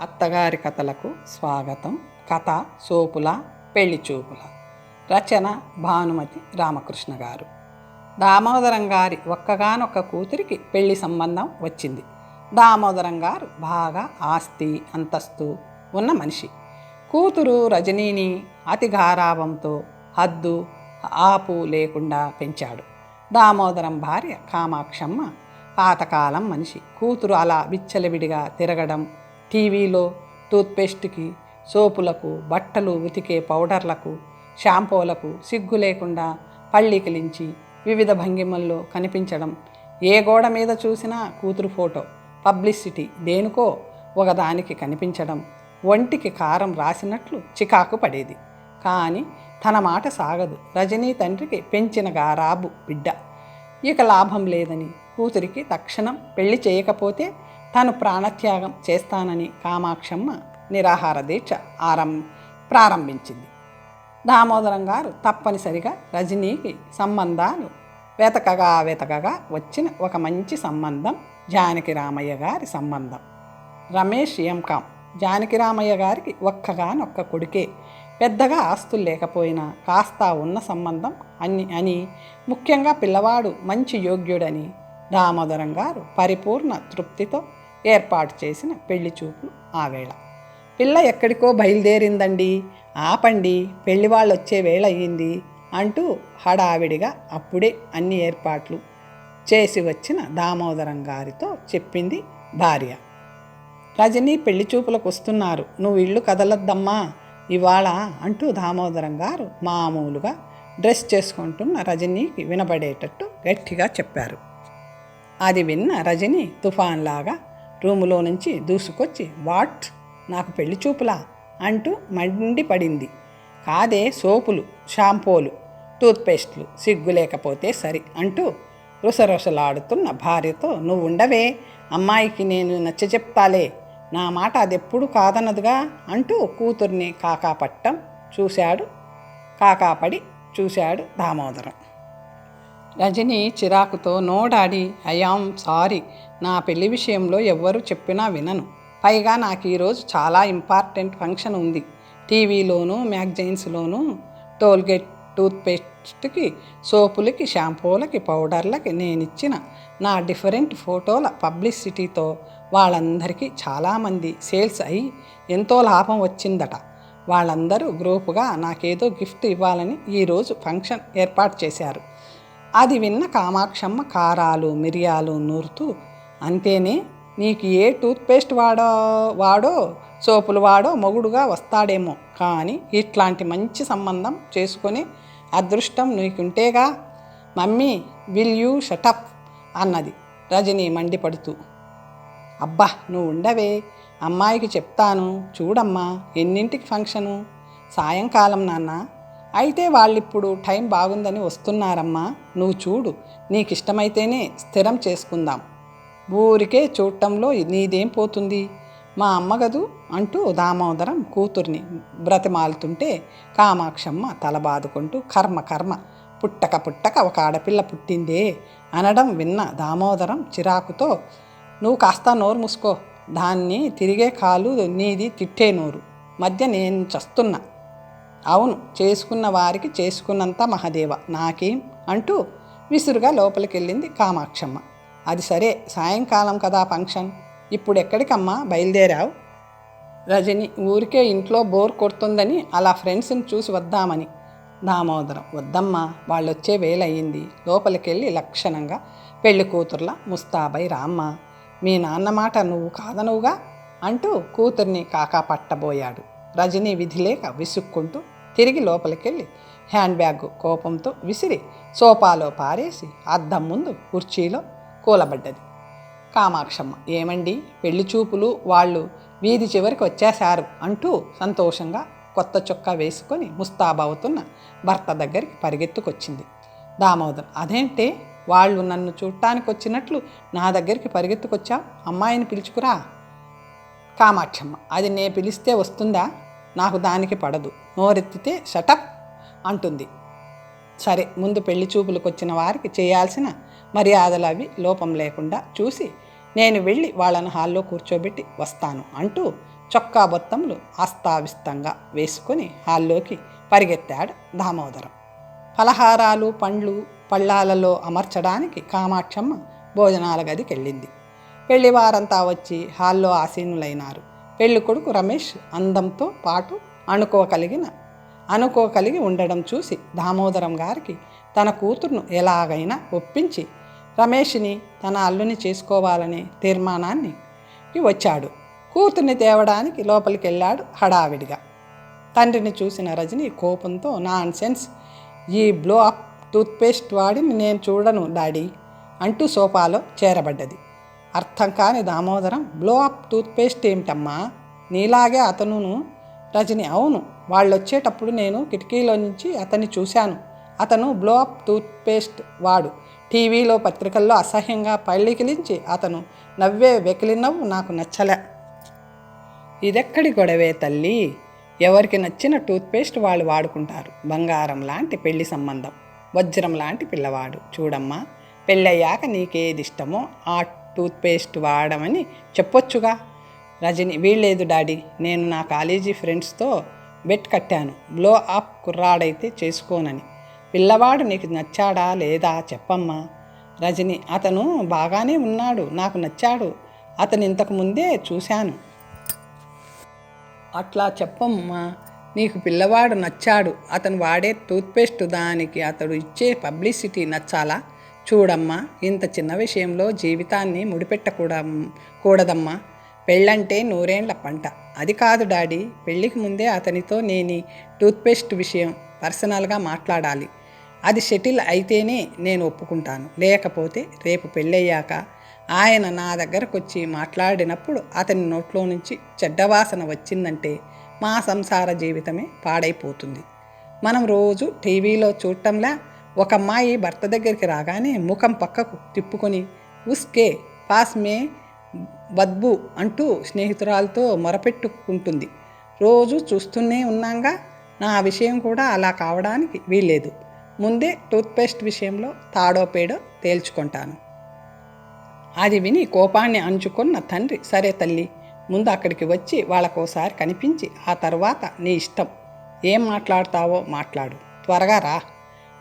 అత్తగారి కథలకు స్వాగతం. కథ సోపుల పెళ్ళి చూపుల. రచన భానుమతి రామకృష్ణ గారు. దామోదరం గారి ఒక్కగానొక్క కూతురికి పెళ్ళి సంబంధం వచ్చింది. దామోదరం గారు బాగా ఆస్తి అంతస్తు ఉన్న మనిషి. కూతురు రజనీని అతి గారాభంతో హద్దు ఆపు లేకుండా పెంచాడు. దామోదరం భార్య కామాక్షమ్మ పాతకాలం మనిషి. కూతురు అలా విచ్చలవిడిగా తిరగడం టీవీలో టూత్పేస్ట్కి సోపులకు బట్టలు ఉతికే పౌడర్లకు షాంపూలకు సిగ్గు లేకుండా పళ్ళికిలించి వివిధ భంగిమల్లో కనిపించడం. ఏ గోడ మీద చూసినా కూతురు ఫోటో పబ్లిసిటీ దేనికో ఒకదానికి కనిపించడం. ఒంటికి కారం రాసినట్లు చికాకు పడేది. కానీ తన మాట సాగదు. రజనీ తండ్రికి పెంచిన గారాబు బిడ్డ. ఇక లాభం లేదని కూతురికి తక్షణం పెళ్ళి చేయకపోతే తను ప్రాణత్యాగం చేస్తానని కామాక్షమ్మ నిరాహార దీక్ష ఆరం ప్రారంభించింది. దామోదరం గారు తప్పనిసరిగా రజనీకి సంబంధాలు వెతకగా వెతకగా వచ్చిన ఒక మంచి సంబంధం జానకి రామయ్య గారి సంబంధం. రమేష్ ఎంకాం జానకి రామయ్య గారికి ఒక్కగానొక్క కొడుకే. పెద్దగా ఆస్తులు లేకపోయినా కాస్త ఉన్న సంబంధం అని అని ముఖ్యంగా పిల్లవాడు మంచి యోగ్యుడని దామోదరం గారు పరిపూర్ణ తృప్తితో ఏర్పాటు చేసిన పెళ్ళి చూపులు ఆ వేళ. పిల్ల ఎక్కడికో బయలుదేరిందండి. ఆపండి పెళ్ళి వాళ్ళు వచ్చే వేళ అయ్యింది అంటూ హడావిడిగా అప్పుడే అన్ని ఏర్పాట్లు చేసి వచ్చిన దామోదరం గారితో చెప్పింది భార్య. రజనీ పెళ్ళి చూపులకు వస్తున్నారు. నువ్వు ఇల్లు కదలొద్దమ్మా ఇవాళ అంటూ దామోదరం గారు మామూలుగా డ్రెస్ చేసుకుంటున్న రజనీకి వినబడేటట్టు గట్టిగా చెప్పారు. అది విన్న రజని తుఫాన్లాగా రూములో నుంచి దూసుకొచ్చి వాట్? నాకు పెళ్ళి చూపులా? అంటూ మండిపడింది. కాదే సోపులు షాంపూలు టూత్పేస్ట్లు సిగ్గు లేకపోతే సరి అంటూ రుసరుసలాడుతున్న భార్యతో నువ్వుండవే అమ్మాయికి నేను నచ్చ చెప్తాలే నా మాట అదెప్పుడు కాదన్నదుగా అంటూ కూతుర్ని కాకాపట్టం చూశాడు కాకాపడి చూశాడు దామోదరం. రజని చిరాకుతో నోడాడి ఐఆమ్ సారీ. నా పెళ్ళి విషయంలో ఎవ్వరు చెప్పినా వినను. పైగా నాకు ఈరోజు చాలా ఇంపార్టెంట్ ఫంక్షన్ ఉంది. టీవీలోనూ మ్యాగజైన్స్లోనూ టోల్గేట్ టూత్పేస్ట్కి సోపులకి షాంపూలకి పౌడర్లకి నేను ఇచ్చిన నా డిఫరెంట్ ఫోటోల పబ్లిసిటీతో వాళ్ళందరికీ చాలామంది సేల్స్ అయి ఎంతో లాభం వచ్చిందట. వాళ్ళందరూ గ్రూపుగా నాకేదో గిఫ్ట్ ఇవ్వాలని ఈరోజు ఫంక్షన్ ఏర్పాటు చేశారు. అది విన్న కామాక్షమ్మ కారాలు మిరియాలు నూరుతూ అంతేనే నీకు ఏ టూత్పేస్ట్ వాడో వాడో సోపులు వాడో మొగుడుగా వస్తాడేమో. కానీ ఇట్లాంటి మంచి సంబంధం చేసుకొని అదృష్టం నీకుంటేగా. Mummy will you shut up అన్నది రజని మండిపడుతూ. అబ్బా నువ్వు ఉండవే. అమ్మాయికి చెప్తాను. చూడమ్మా ఎన్నింటికి ఫంక్షను? సాయంకాలం నాన్న. అయితే వాళ్ళిప్పుడు టైం బాగుందని వస్తున్నారమ్మా. నువ్వు చూడు నీకు ఇష్టమైతేనే స్థిరం చేసుకుందాం. ఊరికే చూడటంలో నీదేం పోతుంది? మా అమ్మగదు అంటూ దామోదరం కూతుర్ని బ్రతిమాలుతుంటే కామాక్షమ్మ తల బాదుకుంటూ కర్మ కర్మ పుట్టక పుట్టక ఒక ఆడపిల్ల పుట్టిందే అనడం విన్న దామోదరం చిరాకుతో నువ్వు కాస్త నోరు మూసుకో దాన్ని తిరిగే కాలు నీది తిట్టే నోరు. మధ్య నేను చస్తున్నా. అవును చేసుకున్న వారికి చేసుకున్నంత మహదేవ నాకేం? అంటూ విసురుగా లోపలికెళ్ళింది కామాక్షమ్మ. అది సరే సాయంకాలం కదా ఫంక్షన్. ఇప్పుడు ఎక్కడికమ్మా బయలుదేరావు? రజని ఊరికే ఇంట్లో బోర్ కొడుతుందని అలా ఫ్రెండ్స్ని చూసి వద్దామని. దామోదరం వద్దమ్మా వాళ్ళొచ్చే వేలయ్యింది. లోపలికెళ్ళి లక్షణంగా పెళ్ళి కూతుర్ల ముస్తాబై రామ్మ మీ నాన్న మాట నువ్వు కాదనువుగా? అంటూ కూతుర్ని కాకా పట్టబోయాడు. రజనీ విధిలేక విసుక్కుంటూ తిరిగి లోపలికెళ్ళి హ్యాండ్ బ్యాగ్ కోపంతో విసిరి సోఫాలో పారేసి అద్దం ముందు కుర్చీలో కూలబడ్డది. కామాక్షమ్మ ఏమండి? పెళ్ళి చూపులు వాళ్ళు వీధి చివరికి వచ్చేశారు అంటూ సంతోషంగా కొత్త చొక్కా వేసుకొని ముస్తాబవుతున్న భర్త దగ్గరికి పరిగెత్తుకొచ్చింది. దామోదర్ అదేంటే? వాళ్ళు నన్ను చూడటానికి వచ్చినట్లు నా దగ్గరికి పరిగెత్తుకొచ్చా? అమ్మాయిని పిలుచుకురా. కామాక్షమ్మ అది నే పిలిస్తే వస్తుందా? నాకు దానికి పడదు. నోరెత్తితే షటప్ అంటుంది. సరే ముందు పెళ్ళి చూపులకు వచ్చిన వారికి చేయాల్సిన మర్యాదలు అవి లోపం లేకుండా చూసి నేను వెళ్ళి వాళ్ళను హాల్లో కూర్చోబెట్టి వస్తాను అంటూ చొక్కా బొత్తములు ఆస్తావిస్తంగా వేసుకొని హాల్లోకి పరిగెత్తాడు దామోదరం. పలహారాలు పండ్లు పళ్ళాలలో అమర్చడానికి కామాక్షమ్మ భోజనాల గదికి వెళ్ళింది పెళ్ళి వారంతా వచ్చి హాల్లో ఆసీనులైనారు. పెళ్ళి కొడుకు రమేష్ అందంతో పాటు అనుకోగలిగిన అనుకోగలిగి ఉండడం చూసి దామోదరం గారికి తన కూతురును ఎలాగైనా ఒప్పించి రమేష్ని తన అల్లుని చేసుకోవాలనే తీర్మానాన్ని వచ్చాడు. కూతుర్ని తేవడానికి లోపలికి వెళ్ళాడు హడావిడిగా. తండ్రిని చూసిన రజని కోపంతో నాన్ సెన్స్ ఈ బ్లో అప్ టూత్పేస్ట్ వాడిని నేను చూడను డాడీ అంటూ సోఫాలో చేరబడ్డది. అర్థం కాని దామోదరం బ్లో అప్ టూత్పేస్ట్ ఏమిటమ్మా? నీలాగే అతనును రజని. అవును వాళ్ళు వచ్చేటప్పుడు నేను కిటికీలో నుంచి అతన్ని చూశాను. అతను బ్లో అప్ టూత్పేస్ట్ వాడు. టీవీలో పత్రికల్లో అసహ్యంగా పళ్ళికిలించి అతను నవ్వే వెకిలి నవ్వు నాకు నచ్చలే. ఇదెక్కడి గొడవే తల్లి? ఎవరికి నచ్చిన టూత్పేస్ట్ వాళ్ళు వాడుకుంటారు. బంగారం లాంటి పెళ్ళి సంబంధం. వజ్రం లాంటి పిల్లవాడు. చూడమ్మా పెళ్ళయ్యాక నీకేది ఇష్టమో ఆ టూత్పేస్ట్ వాడమని చెప్పొచ్చుగా. రజని వీళ్ళేదు డాడీ నేను నా కాలేజీ ఫ్రెండ్స్తో బెట్ కట్టాను. బ్లో అప్ కుర్రాడైతే చేసుకోనని. పిల్లవాడు నీకు నచ్చాడా లేదా చెప్పమ్మా. రజని అతను బాగానే ఉన్నాడు నాకు నచ్చాడు. అతను ఇంతకు ముందే చూశాను. అట్లా చెప్పమ్మా నీకు పిల్లవాడు నచ్చాడు. అతను వాడే టూత్పేస్ట్ దానికి అతడు ఇచ్చే పబ్లిసిటీ నచ్చాలా? చూడమ్మా ఇంత చిన్న విషయంలో జీవితాన్ని ముడిపెట్టకూడ కూడదమ్మా. పెళ్ళంటే నూరేండ్ల పంట. అది కాదు డాడీ పెళ్ళికి ముందే అతనితో నేను టూత్పేస్ట్ విషయం పర్సనల్గా మాట్లాడాలి. అది షటిల్ అయితేనే నేను ఒప్పుకుంటాను. లేకపోతే రేపు పెళ్ళయ్యాక ఆయన నా దగ్గరకు వచ్చి మాట్లాడినప్పుడు అతని నోట్లో నుంచి చెడ్డవాసన వచ్చిందంటే మా సంసార జీవితమే పాడైపోతుంది. మనం రోజు టీవీలో చూడటంలా ఒక అమ్మాయి భర్త దగ్గరికి రాగానే ముఖం పక్కకు తిప్పుకొని ఉస్కే పాస్ మే బద్బు అంటూ స్నేహితురాలతో మొరపెట్టుకుంటుంది. రోజు చూస్తూనే ఉన్నాగా. నా విషయం కూడా అలా కావడానికి వీల్లేదు. ముందే టూత్పేస్ట్ విషయంలో తాడో పేడో తేల్చుకుంటాను. అది విని కోపాన్ని అంచుకున్న తండ్రి సరే తల్లి ముందు అక్కడికి వచ్చి వాళ్ళకోసారి కనిపించి ఆ తర్వాత నీ ఇష్టం. ఏం మాట్లాడతావో మాట్లాడు. త్వరగా రా.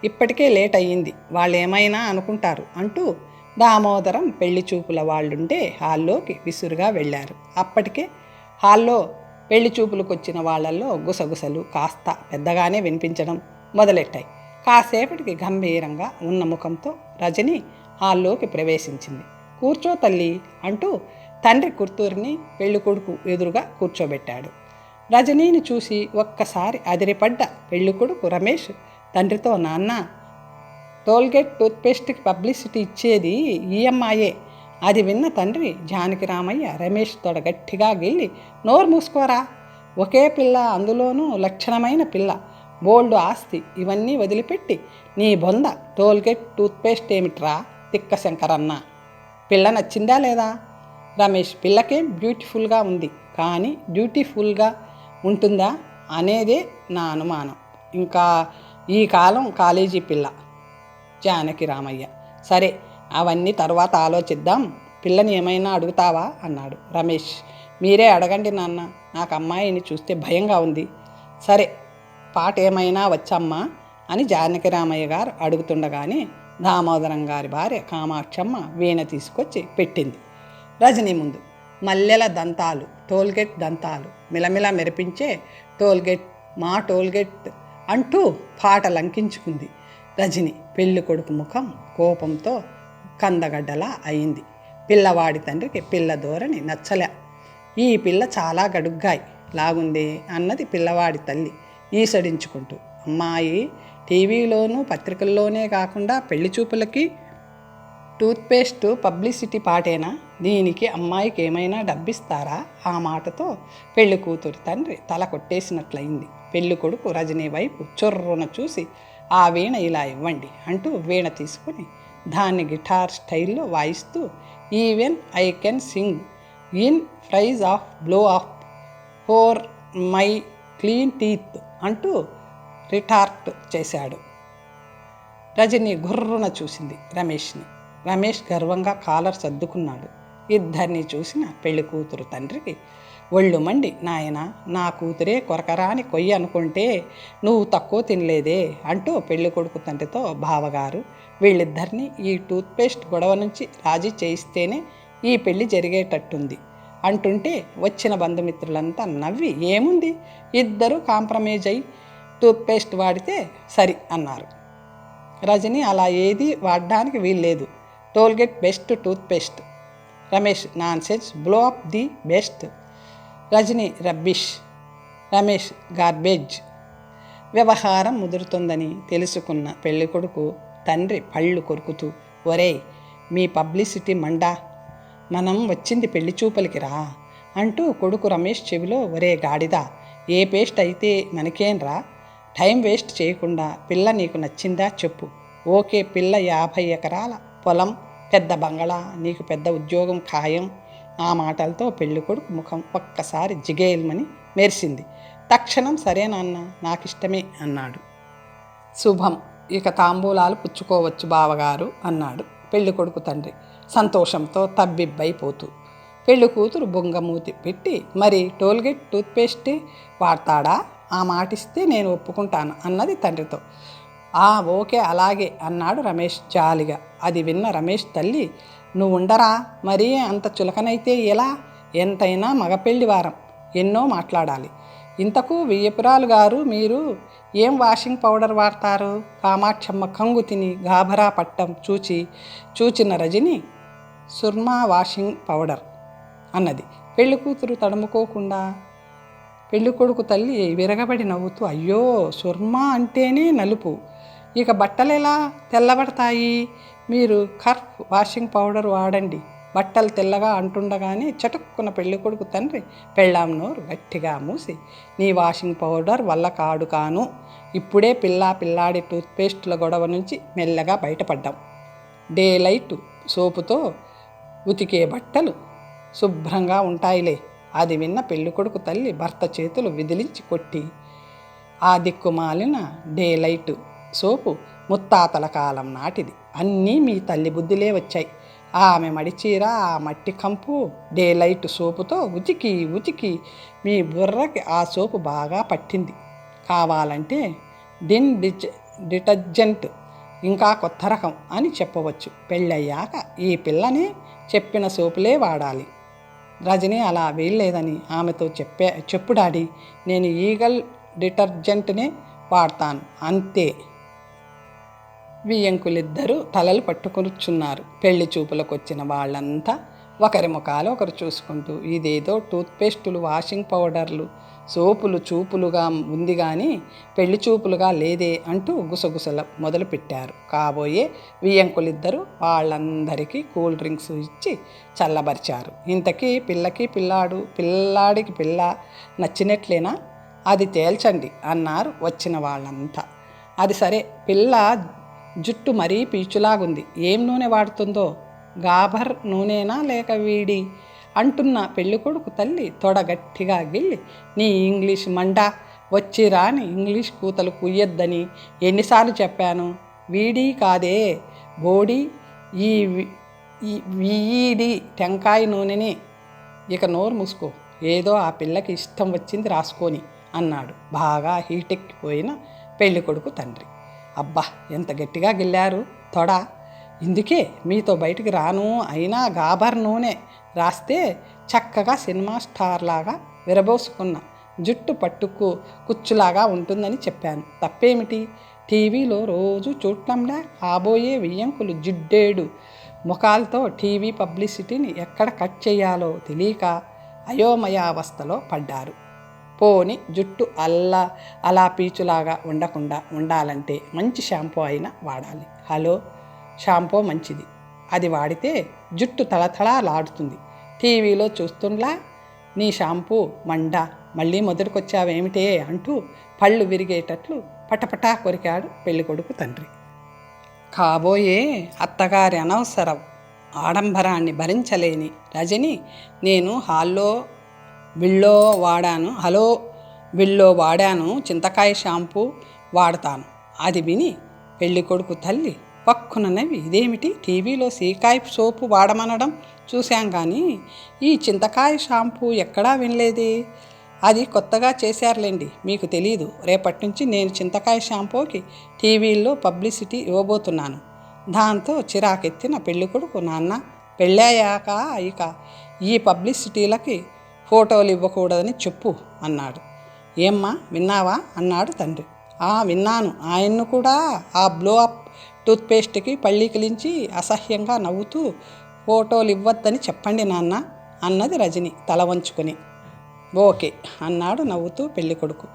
ఇప్పటికే లేట్ అయ్యింది. వాళ్ళు ఏమైనా అనుకుంటారు అంటూ దామోదరం పెళ్ళి చూపుల వాళ్ళుండే హాల్లోకి విసురుగా వెళ్ళారు. అప్పటికే హాల్లో పెళ్ళి చూపులకు వచ్చిన వాళ్ళల్లో గుసగుసలు కాస్త పెద్దగానే వినిపించడం మొదలెట్టాయి. కాసేపటికి గంభీరంగా ఉన్న ముఖంతో రజని హాల్లోకి ప్రవేశించింది. కూర్చో తల్లి అంటూ తండ్రి కుర్తూరిని పెళ్ళి కొడుకు ఎదురుగా కూర్చోబెట్టాడు. రజనీని చూసి ఒక్కసారి అదిరిపడ్డ పెళ్ళి కొడుకు రమేష్ తండ్రితో నాన్న టోల్గేట్ టూత్పేస్ట్కి పబ్లిసిటీ ఇచ్చేది ఈఎంఐయే అది విన్న తండ్రి జానకి రామయ్య రమేష్ తోడ గట్టిగా గిల్లి నోరు మూసుకోరా. ఒకే పిల్ల అందులోనూ లక్షణమైన పిల్ల. బోల్డ్ ఆస్తి ఇవన్నీ వదిలిపెట్టి నీ బొంద టోల్గేట్ టూత్పేస్ట్ ఏమిట్రా? తిక్క శంకరన్న. పిల్ల నచ్చిందా లేదా? రమేష్ పిల్లకేం బ్యూటిఫుల్గా ఉంది. కానీ బ్యూటిఫుల్గా ఉంటుందా? అనేదే నా అనుమానం. ఇంకా ఈ కాలం కాలేజీ పిల్ల జానకి రామయ్య. సరే అవన్నీ తర్వాత ఆలోచిద్దాం. పిల్లని ఏమైనా అడుగుతావా? అన్నాడు. రమేష్ మీరే అడగండి నాన్న. నాకు అమ్మాయిని చూస్తే భయంగా ఉంది. సరే పాట ఏమైనా వచ్చమ్మా? అని జానకి రామయ్య గారు అడుగుతుండగానే దామోదరం గారి భార్య కామాక్షమ్మ వీణ తీసుకొచ్చి పెట్టింది. రజనీ ముందు మల్లెల దంతాలు టోల్గేట్ దంతాలు మిలమిల మెరిపించే టోల్గేట్ మా టోల్గేట్ అంటూ పాట లంకించుకుంది. రజని పెళ్ళి కొడుకు ముఖం కోపంతో కందగడ్డలా అయింది. పిల్లవాడి తండ్రికి పిల్ల ధోరణి నచ్చలే. ఈ పిల్ల చాలా గడుగ్గాయి. లాగుంది అన్నది పిల్లవాడి తల్లి ఈసడించుకుంటూ అమ్మాయి టీవీలోనూ పత్రికల్లోనే కాకుండా పెళ్ళి చూపులకి టూత్పేస్ట్ పబ్లిసిటీ పాటేనా? దీనికి అమ్మాయికి ఏమైనా డబ్బిస్తారా? ఆ మాటతో పెళ్ళి కూతురు తండ్రి తల కొట్టేసినట్లయింది. పెళ్ళి కొడుకు రజనీ వైపు చొర్రున చూసి ఆ వీణ ఇలా ఇవ్వండి అంటూ వీణ తీసుకొని దాన్ని గిటార్ స్టైల్లో వాయిస్తూ even I can sing in praise of blow of for my clean teeth అంటూ రిటార్ట్ చేశాడు. రజని గుర్రున చూసింది రమేష్ని. రమేష్ గర్వంగా కాలర్ సర్దుకున్నాడు. ఇద్దరిని చూసిన పెళ్ళి కూతురు తండ్రికి ఒళ్ళు మండి నాయన నా కూతురే కొరకరాని కొయ్యి అనుకుంటే నువ్వు తక్కువ తినలేదే అంటూ పెళ్ళి కొడుకు తండ్రితో బావగారు వీళ్ళిద్దరిని ఈ టూత్పేస్ట్ గొడవ నుంచి రాజీ చేయిస్తేనే ఈ పెళ్ళి జరిగేటట్టుంది అంటుంటే వచ్చిన బంధుమిత్రులంతా నవ్వి ఏముంది? ఇద్దరు కాంప్రమైజ్ అయి టూత్పేస్ట్ వాడితే సరి అన్నారు. రజని అలా ఏది వాడడానికి వీల్లేదు. Tollgate best toothpaste Ramesh nonsense blow up the best Rajani rubbish Ramesh garbage వ్యవహారం ముదురుతుందని తెలుసుకున్న పెళ్ళికొడుకు తండ్రి పళ్ళు కొరుకుతూ ఒరే మీ పబ్లిసిటీ మండా మనం వచ్చింది పెళ్ళి చూపలికి రా అంటూ కొడుకు రమేష్ చెవిలో ఒరే గాడిదా ఏ పేస్ట్ అయితే మనకేంరా టైం వేస్ట్ చేయకుండా పిల్ల నీకు నచ్చిందా చెప్పు. ఓకే పిల్ల యాభై ఎకరాల పొలం పెద్ద బంగళా నీకు పెద్ద ఉద్యోగం ఖాయం. ఆ మాటలతో పెళ్ళి కొడుకు ముఖం ఒక్కసారి జిగేల్మని మెరిసింది. తక్షణం సరే నాన్న నాకిష్టమే అన్నాడు. శుభం ఇక తాంబూలాలు పుచ్చుకోవచ్చు బావగారు అన్నాడు పెళ్ళి కొడుకు తండ్రి. సంతోషంతో తబ్బిబ్బైపోతూ. పెళ్ళి కూతురు బొంగమూతి పెట్టి మరి టోల్గేట్ టూత్పేస్టే వాడతాడా? ఆ మాటిస్తే నేను ఒప్పుకుంటాను అన్నది తండ్రితో. ఆ ఓకే అలాగే అన్నాడు రమేష్ జాలిగా. అది విన్న రమేష్ తల్లి నువ్వు ఉండరా మరి? అంత చులకనైతే ఎలా? ఎంతైనా మగపెళ్ళి వారం. ఎన్నో మాట్లాడాలి. ఇంతకు వియ్యపురాలు గారు మీరు ఏం వాషింగ్ పౌడర్ వాడతారు? కామాక్షమ్మ కంగు తిని గాభరా పట్టం చూచి చూచిన రజని సుర్మా వాషింగ్ పౌడర్ అన్నది. పెళ్ళి కూతురు తడుముకోకుండా పెళ్ళి కొడుకు తల్లి విరగబడి నవ్వుతూ అయ్యో సుర్మా అంటేనే నలుపు. ఇక బట్టలు ఎలా తెల్లబడతాయి? మీరు కర్ఫ్ వాషింగ్ పౌడర్ వాడండి. బట్టలు తెల్లగా అంటుండగానే చటుక్కున పెళ్ళి కొడుకు తండ్రి పెళ్ళాం నోరు గట్టిగా మూసి నీ వాషింగ్ పౌడర్ వల్ల కాడు కాను. ఇప్పుడే పిల్లా పిల్లాడి టూత్పేస్టుల గొడవ నుంచి మెల్లగా బయటపడ్డాం. డే లైట్ సోపుతో ఉతికే బట్టలు శుభ్రంగా ఉంటాయిలే అది విన్న పెళ్ళికొడుకు తల్లి భర్త చేతులు విదిలించి కొట్టి ఆ దిక్కుమాలిన డే లైట్ సోపు ముత్తాతల కాలం నాటిది. అన్నీ మీ తల్లి బుద్ధిలే వచ్చాయి. ఆమె మడిచీర ఆ మట్టి కంపు డే లైట్ సోపుతో ఉతికి ఉతికి మీ బుర్రకి ఆ సోపు బాగా పట్టింది. కావాలంటే డిన్ డిజ్ డిటర్జెంట్ ఇంకా కొత్త రకం అని చెప్పవచ్చు. పెళ్ళయ్యాక ఈ పిల్లని చెప్పిన సోపులే వాడాలి. రజని అలా వీల్లేదని ఆమెతో చెప్పే చెప్పు డాడీ నేను ఈగల్ డిటర్జెంట్నే వాడతాను. అంతే. వియ్యంకులిద్దరూ తలలు పట్టుకొనుచున్నారు. పెళ్ళి చూపులకు వచ్చిన వాళ్ళంతా ఒకరి ముఖాలు ఒకరు చూసుకుంటూ ఇదేదో టూత్పేస్టులు వాషింగ్ పౌడర్లు సోపులు చూపులుగా ఉంది కానీ పెళ్ళి చూపులుగా లేదే అంటూ గుసగుసల మొదలుపెట్టారు. కాబోయే వియ్యంకులిద్దరూ వాళ్ళందరికీ కూల్ డ్రింక్స్ ఇచ్చి చల్లబరిచారు. ఇంతకీ పిల్లకి పిల్లాడు పిల్లాడికి పిల్ల నచ్చినట్లేనా? అది తేల్చండి అన్నారు వచ్చిన వాళ్ళంతా. అది సరే పిల్ల జుట్టు మరీ పీచులాగుంది. ఏం నూనె వాడుతుందో? గాభర్ నూనెనా లేక వీడి? అంటున్న పెళ్ళికొడుకు తల్లి తొడ గట్టిగా గిల్లి నీ ఇంగ్లీష్ మండా వచ్చి రాని ఇంగ్లీష్ కూతలు కుయ్యొద్దని ఎన్నిసార్లు చెప్పాను? వీడి కాదే? బోడి? ఈ వి- వీడి టెంకాయ నూనెని? ఇక నోరు మూసుకో. ఏదో ఆ పిల్లకి ఇష్టం వచ్చింది రాసుకొని అన్నాడు. బాగా హీటెక్కిపోయిన పెళ్ళికొడుకు తండ్రి. అబ్బా ఎంత గట్టిగా గిల్లారు. తొడ ఇందుకే మీతో బయటికి రాను అయినా గాబర్ నూనె రాస్తే చక్కగా సినిమా స్టార్ లాగా విరబోసుకున్న జుట్టు పట్టుకు కుచ్చులాగా ఉంటుందని చెప్పాను. తప్పేమిటి? టీవీలో రోజు చూడటంలా కాబోయే వియ్యంకులు జిడ్డేడు. ముఖాలతో టీవీ పబ్లిసిటీని ఎక్కడ కట్ చేయాలో తెలియక అయోమయావస్థలో పడ్డారు. పోని జుట్టు అల్లా అలా పీచులాగా ఉండకుండా ఉండాలంటే మంచి షాంపూ అయినా వాడాలి. హలో షాంపూ మంచిది. అది వాడితే జుట్టు తళతళలాడుతుంది టీవీలో చూస్తుండ్లా నీ షాంపూ మండ మళ్ళీ మొదటికొచ్చావేమిటే అంటూ పళ్ళు విరిగేటట్లు పటపటా కొరికాడు పెళ్ళికొడుకు తండ్రి. కాబోయే అత్తగారి అనవసరం. ఆడంబరాన్ని భరించలేని రజని నేను హాల్లో బిళ్ళో వాడాను. హలో బిళ్ళో వాడాను. చింతకాయ షాంపూ వాడతాను. అది విని పెళ్ళికొడుకు తల్లి పక్కున నవ్వి ఇదేమిటి? టీవీలో సీకాయ సోపు వాడమనడం చూశాం కానీ ఈ చింతకాయ షాంపూ ఎక్కడా వినలేదే. అది కొత్తగా చేశారులేండి మీకు తెలీదు. రేపటి నుంచి నేను చింతకాయ షాంపూకి టీవీల్లో పబ్లిసిటీ ఇవ్వబోతున్నాను. దాంతో చిరాకెత్తిన పెళ్ళి కొడుకు నాన్న పెళ్ళాయాక ఇక ఈ పబ్లిసిటీలకి ఫోటోలు ఇవ్వకూడదని చెప్పు అన్నాడు. ఏమ్మా విన్నావా? అన్నాడు తండ్రి. ఆ విన్నాను. ఆయన్ను కూడా ఆ బ్లో అప్ టూత్పేస్ట్కి పళ్ళీకిలించి అసహ్యంగా నవ్వుతూ ఫోటోలు ఇవ్వద్దని చెప్పండి నాన్న అన్నది రజని తల వంచుకొని. ఓకే అన్నాడు నవ్వుతూ పెళ్ళి కొడుకు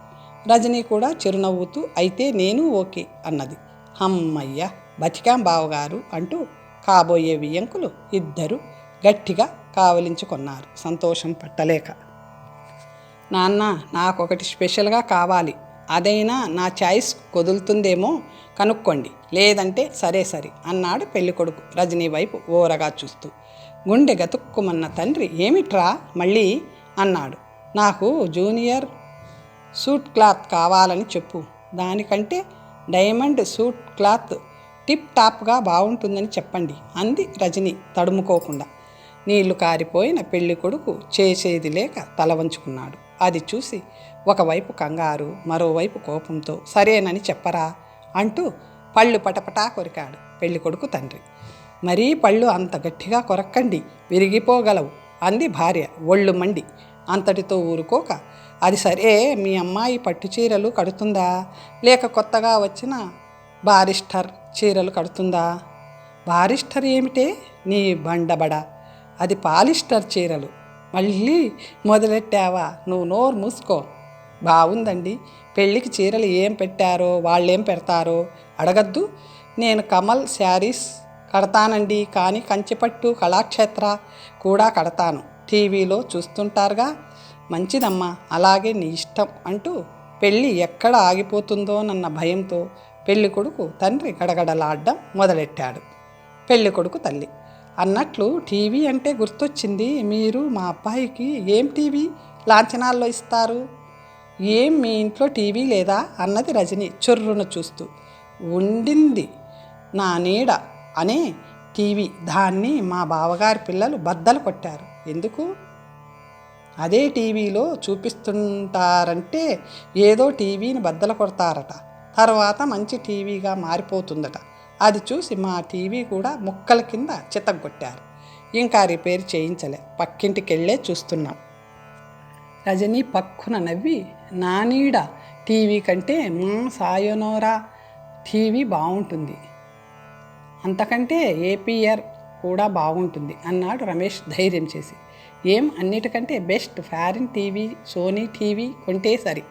రజని కూడా చిరునవ్వుతూ అయితే నేను ఓకే అన్నది. అమ్మయ్య బతికాం బావగారు అంటూ కాబోయే వియ్యంకులు ఇద్దరు గట్టిగా కావలించుకున్నారు. సంతోషం పట్టలేక. నాన్న నాకొకటి స్పెషల్గా కావాలి. అదైనా నా చాయిస్ కుదులుతుందేమో కనుక్కోండి. లేదంటే సరే సరే అన్నాడు పెళ్ళికొడుకు రజనీ వైపు ఓరగా చూస్తూ. గుండె గతుక్కుమన్న తండ్రి ఏమిట్రా మళ్ళీ అన్నాడు. నాకు జూనియర్ సూట్ క్లాత్ కావాలని చెప్పు. దానికంటే డైమండ్ సూట్ క్లాత్ టిప్ టాప్గా బాగుంటుందని చెప్పండి అంది రజని తడుముకోకుండా. నీళ్ళు కారిపోయిన పెళ్ళి కొడుకు చేసేది లేక తల వంచుకున్నాడు. అది చూసి ఒకవైపు కంగారు మరోవైపు కోపంతో సరేనని చెప్పరా అంటూ పళ్ళు పటపటా కొరికాడు పెళ్ళి కొడుకు తండ్రి. మరీ పళ్ళు అంత గట్టిగా కొరక్కండి విరిగిపోగలవు అంది భార్య ఒళ్ళు మండి. అంతటితో ఊరుకోక అది సరే మీ అమ్మాయి పట్టు చీరలు కడుతుందా? లేక కొత్తగా వచ్చిన బారిస్టర్ చీరలు కడుతుందా? బారిస్టర్ ఏమిటే? నీ బండబడ అది పాలిస్టర్ చీరలు. మళ్ళీ మొదలెట్టావా? నువ్వు నోరు మూసుకో. బాగుందండి పెళ్ళికి చీరలు ఏం పెట్టారో వాళ్ళేం పెడతారో అడగద్దు. నేను కమల్ శారీస్ కడతానండి. కానీ కంచిపట్టు కళాక్షేత్ర కూడా కడతాను. టీవీలో చూస్తుంటారుగా. మంచిదమ్మా. అలాగే నీ ఇష్టం అంటూ పెళ్ళి ఎక్కడ ఆగిపోతుందోనన్న భయంతో పెళ్ళికొడుకు తండ్రి గడగడలాడ్డం మొదలెట్టాడు. పెళ్ళికొడుకు తల్లి. అన్నట్లు టీవీ అంటే గుర్తొచ్చింది మీరు మా అబ్బాయికి ఏం టీవీ లాంఛనాల్లో ఇస్తారు? ఏం మీ ఇంట్లో టీవీ లేదా? అన్నది రజని చొర్రున చూస్తూ. ఉండింది నా నీడ అనే టీవీ దాన్ని మా బావగారి పిల్లలు బద్దలు కొట్టారు. ఎందుకు? అదే టీవీలో చూపిస్తుంటారంటే ఏదో టీవీని బద్దలు కొడతారట. తర్వాత మంచి టీవీగా మారిపోతుందట. అది చూసి మా టీవీ కూడా ముక్కల కింద చితగొట్టారు ఇంకా రిపేర్ చేయించలే. పక్కింటికి వెళ్ళే చూస్తున్నాం. రజనీ పక్కున నవ్వి నానీడ టీవీ కంటే మా సాయోనోరా టీవీ బాగుంటుంది అంతకంటే ఏపీఆర్ కూడా బాగుంటుంది అన్నాడు రమేష్ ధైర్యం చేసి. ఏం అన్నిటికంటే best foreign TV Sony TV కొంటే సరి.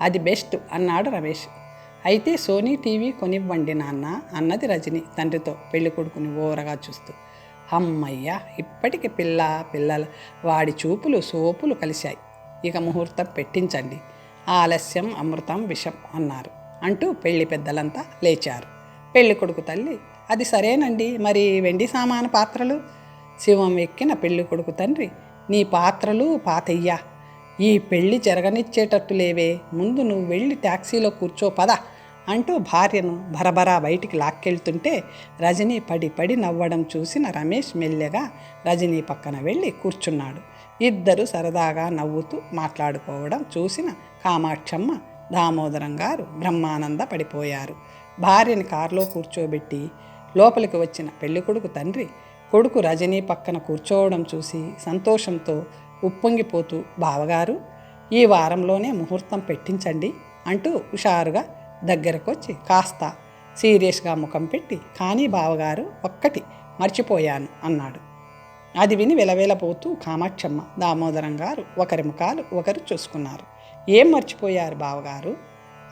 అది బెస్ట్ అన్నాడు రమేష్. అయితే సోనీ టీవీ కొనివ్వండి నాన్న అన్నది రజని తండ్రితో పెళ్ళి కొడుకుని ఓరగా చూస్తూ. అమ్మయ్య ఇప్పటికి పిల్ల పిల్లల వాడి చూపులు సోపులు కలిశాయి. ఇక ముహూర్తం పెట్టించండి. ఆలస్యం అమృతం విషం అన్నారు. అంటూ పెళ్ళి పెద్దలంతా లేచారు. పెళ్ళి కొడుకు తల్లి అది సరేనండి మరి వెండి సామాను పాత్రలు? శివం ఎక్కిన పెళ్ళి కొడుకు తండ్రి నీ పాత్రలు పాతయ్యా. ఈ పెళ్ళి జరగనిచ్చేటట్టు లేవే ముందు నువ్వు వెళ్ళి ట్యాక్సీలో కూర్చో పద. అంటూ భార్యను భరభరా బయటికి లాక్కెళ్తుంటే రజనీ పడి పడి నవ్వడం చూసిన రమేష్ మెల్లెగా రజనీ పక్కన వెళ్ళి కూర్చున్నాడు. ఇద్దరు సరదాగా నవ్వుతూ మాట్లాడుకోవడం చూసిన కామాక్షమ్మ దామోదరం గారు బ్రహ్మానంద పడిపోయారు. భార్యని కారులో కూర్చోబెట్టి లోపలికి వచ్చిన పెళ్ళికొడుకు తండ్రి కొడుకు రజనీ పక్కన కూర్చోవడం చూసి సంతోషంతో ఉప్పొంగిపోతూ బావగారు ఈ వారంలోనే ముహూర్తం పెట్టించండి అంటూ హుషారుగా దగ్గరకొచ్చి కాస్త సీరియస్గా ముఖం పెట్టి కానీ బావగారు ఒక్కటి మర్చిపోయాను అన్నాడు. అది విని విలవేలపోతూ కామాక్షమ్మ దామోదరం గారు ఒకరి ముఖాలు ఒకరు చూసుకున్నారు. ఏం మర్చిపోయారు బావగారు?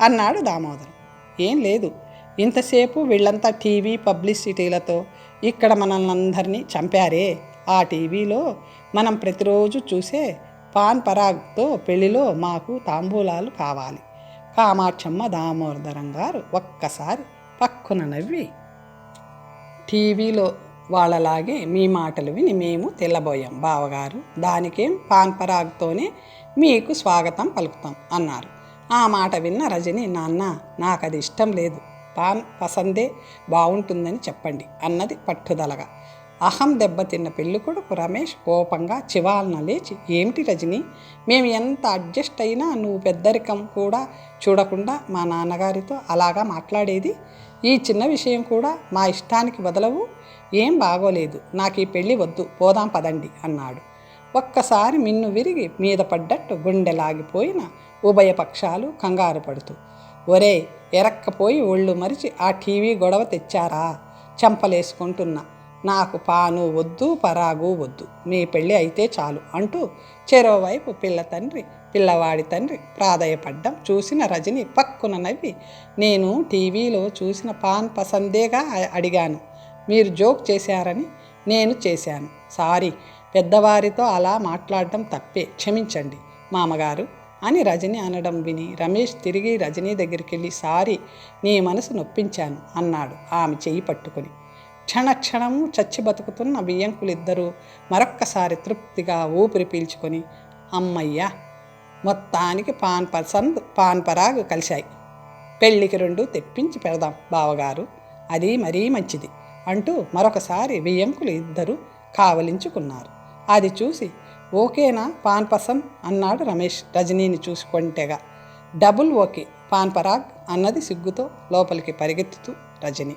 అన్నాడు దామోదరం. ఏం లేదు. ఇంతసేపు వీళ్ళంతా టీవీ పబ్లిసిటీలతో ఇక్కడ మనల్ని అందరినీ చంపారే. ఆ టీవీలో మనం ప్రతిరోజు చూసే పాన్ పరాగ్తో పెళ్ళిలో మాకు తాంబూలాలు కావాలి. కామాక్షమ్మ దామోదరం గారు ఒక్కసారి పక్కున నవ్వి టీవీలో వాళ్ళలాగే మీ మాటలు విని మేము తెల్లబోయాం. బావగారు దానికేం పాన్ పరాగ్తోనే మీకు స్వాగతం పలుకుతాం అన్నారు. ఆ మాట విన్న రజని నాన్న నాకు అది ఇష్టం లేదు. పాన్ పసందే బాగుంటుందని చెప్పండి అన్నది పట్టుదలగా. అహం దెబ్బతిన్న పెళ్ళి కొడుకు రమేష్ కోపంగా చివాలన లేచి ఏమిటి రజని? మేము ఎంత అడ్జస్ట్ అయినా నువ్వు పెద్దరికం కూడా చూడకుండా మా నాన్నగారితో అలాగా మాట్లాడేది? ఈ చిన్న విషయం కూడా మా ఇష్టానికి వదలవు? ఏం బాగోలేదు. నాకు ఈ పెళ్ళి వద్దు. పోదాం పదండి అన్నాడు. ఒక్కసారి మిన్ను విరిగి మీద పడ్డట్టు గుండెలాగిపోయిన ఉభయ పక్షాలు కంగారు పడుతూ ఒరే ఎరక్కపోయి ఒళ్ళు మరిచి ఆ టీవీ గొడవ తెచ్చారా? చెంపలేసుకుంటున్నా. నాకు పాను వద్దు పరాగు వద్దు. మీ పెళ్ళి అయితే చాలు అంటూ చెరోవైపు పిల్ల తండ్రి పిల్లవాడి తండ్రి ప్రాధాయపడ్డం చూసిన రజని పక్కున నవ్వి నేను టీవీలో చూసిన పాన్ పసందేగా అడిగాను. మీరు జోక్ చేశారని నేను చేశాను. సారీ పెద్దవారితో అలా మాట్లాడడం తప్పే క్షమించండి మామగారు అని రజని అనడం విని రమేష్ తిరిగి రజనీ దగ్గరికి వెళ్ళి సారీ నీ మనసు నొప్పించాను అన్నాడు ఆమె చెయ్యి పట్టుకొని. క్షణక్షణము చచ్చి బతుకుతున్న బియ్యంకులిద్దరూ మరొక్కసారి తృప్తిగా ఊపిరి పీల్చుకొని అమ్మయ్యా మొత్తానికి పాన్ పసంద్ పాన్ పరాగు కలిశాయి. పెళ్ళికి రెండు తెప్పించి పెడదాం బావగారు. అది మరీ మంచిది అంటూ మరొకసారి బియ్యంకులు ఇద్దరు కావలించుకున్నారు. అది చూసి ఓకేనా పాన్ పసంద్ అన్నాడు రమేష్ రజనీని చూసుకుంటేగా. డబుల్ ఓకే పాన్ పరాగ్ అన్నది సిగ్గుతో లోపలికి పరిగెత్తుతూ రజని